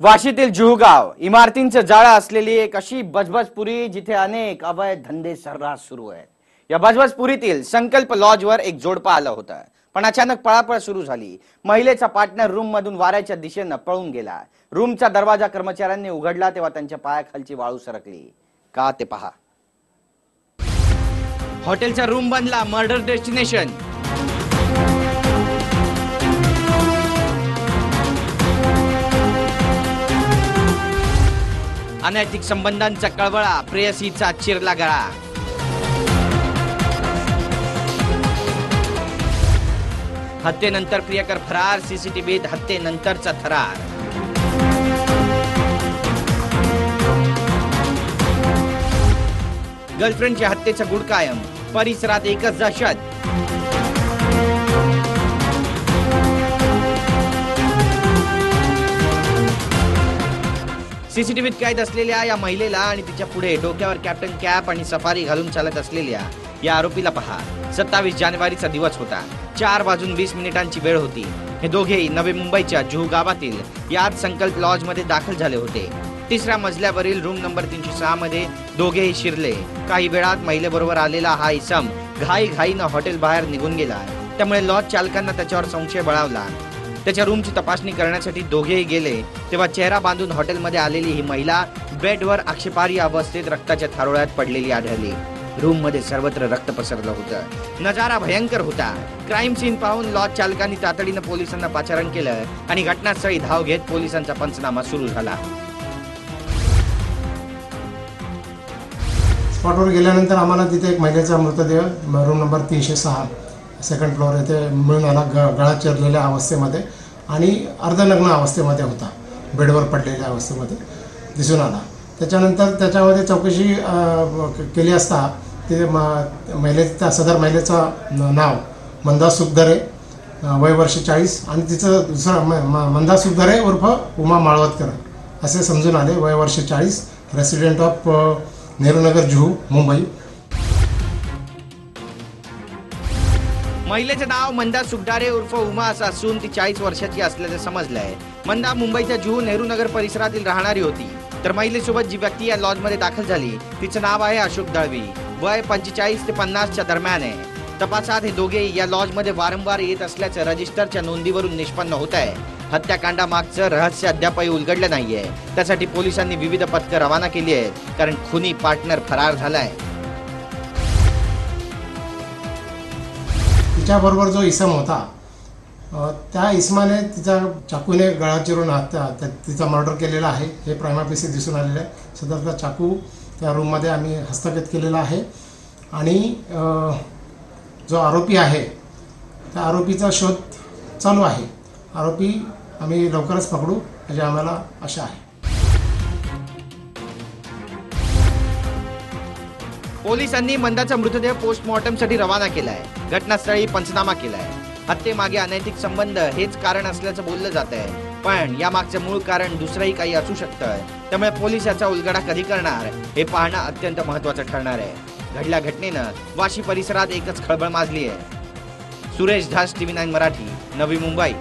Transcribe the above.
वाशीतील जुहगाव इमारतींचं जाळं असलेली एक अशी बजबजपुरी जिथे अनेक अवैध धंदे सर्रास सुरू आहेत. या बजबजपुरीतील संकल्प लॉजवर एक जोडपा आलं होतं. पण अचानक पळापळ सुरू झाली. महिलेचा पार्टनर रूम मधून वाऱ्याच्या दिशेनं पळून गेला. रूमचा दरवाजा कर्मचाऱ्यांनी उघडला तेव्हा त्यांच्या पायाखालची वाळू सरकली. का ते पहा. हॉटेलचा रूम बनला मर्डर डेस्टिनेशन. अनैतिक संबंधांचा कळवळा प्रेयसीचा चिरला गळा. हत्येनंतर प्रियकर फरार सीसीटीव्हीत हत्येनंतरचा थरार. गर्लफ्रेंडच्या हत्येचा गुड कायम. परिसरात एकच दहशत. सीसीटीव्हीत कैद असलेल्या या महिलेला आणि तिच्या पुढे डोक्यावर कॅप्टन कॅप आणि सफारी घालून चालत असलेल्या या आरोपीला पहा. सत्तावीस जानेवारीचा दिवस होता. चार वाजून वीस मिनिटांची वेळ होती. हे दोघेही नवी मुंबईच्या जुहू गावातील याच संकल्प लॉजमध्ये दाखल झाले होते. तिसऱ्या मजल्यावरील रूम नंबर तीनशे सहा मध्ये दोघेही शिरले. काही वेळात महिलेबरोबर आलेला हा इसम घाई घाईनं हॉटेल बाहेर निघून गेला. त्यामुळे लॉज चालकांना त्याच्यावर संशय बळावला. त्याच्या रूमची तपासणी करण्यासाठी दोघेही गेले. तेव्हा चेहरा बांधून हॉटेलमध्ये आलेली ही महिला बेडवर आक्षेपार्ह अवस्थेत रक्ताच्या थारोळ्यात पडलेली आढळली. रूममध्ये सर्वत्र रक्त पसरलं होतं. नजारा भयंकर होता. क्राईम सीन पाहून लॉज चालकांनी तातडीनं पोलिसांना पाचारण केलं आणि घटनास्थळी धाव घेत पोलिसांचा पंचनामा सुरू झाला. स्पॉटवर गेल्यानंतर आम्हाला तिथे एक महिलेचा मृतदेह रूम नंबर तीनशे सहा सेकंड फ्लोअर येथे मिळून आला ग गळा चिरलेल्या अवस्थेमध्ये. आणि अर्धनग्न अवस्थेमध्ये होता. बेडवर पडलेल्या अवस्थेमध्ये. दिसून आला. त्याच्यानंतर त्याच्यामध्ये चौकशी केली असता ते म महिले त्या सदर महिलेचं नाव मंदा सुखधरे वय वर्ष चाळीस आणि तिचं दुसरं म- मंदा सुखधरे उर्फ उमा माळवतकर असे समजून आले. वय वर्ष चाळीस रेसिडेंट ऑफ नेहरूनगर जुहू मुंबई. महिलेचे नाव मंदा सुगडारे उर्फ उमा असं असून ती चाळीस वर्षाची असल्याचं समजलं आहे मंदा मुंबईच्या जुहू नेहरू नगर परिसरातील राहणारी होती. तर महिलेसोबत जी व्यक्ती या लॉजमध्ये दाखल झाली तिचं नाव आहे अशोक दळवी. वय पंचेचाळीस ते पन्नासच्या दरम्यान आहे. तपासात हे दोघे या लॉजमध्ये वारंवार येत असल्याचं रजिस्टरच्या नोंदीवरून निष्पन्न होत आहे हत्याकांडामागचं रहस्य अद्यापही उलगडलं नाहीये. त्यासाठी पोलिसांनी विविध पथकं रवाना केली आहेत कारण खुनी पार्टनर फरार झालाय. तिच्याबरोबर जो इसम होता त्या इसमाने तिचा चाकूने गळा चिरून हत्या त्या- तिचा मर्डर केलेला आहे हे प्रायमापिसी दिसून आलेलं आहे. सदरचा चाकू त्या रूममध्ये आम्ही हस्तगत केलेला आहे. आणि जो आरोपी आहे त्या आरोपीचा शोध चालू आहे. आरोपी आम्ही लवकरच पकडू याची आम्हाला आशा आहे. पोलिसांनी मंदाचा मृतदेह पोस्टमॉर्टमसाठी रवाना केलाय. घटनास्थळी पंचनामा केलाय. हत्येमागे अनैतिक संबंध हेच कारण असल्याचं बोललं जात आहे पण या मागचं मूळ कारण दुसरंही काही असू शकतं. त्यामुळे पोलीस याचा उलगडा कधी करणार हे पाहणं अत्यंत महत्वाचं ठरणार आहे. घडल्या घटनेनं वाशी परिसरात एकच खळबळ माजली आहे सुरेश धास टीव्ही नाईन मराठी नवी मुंबई.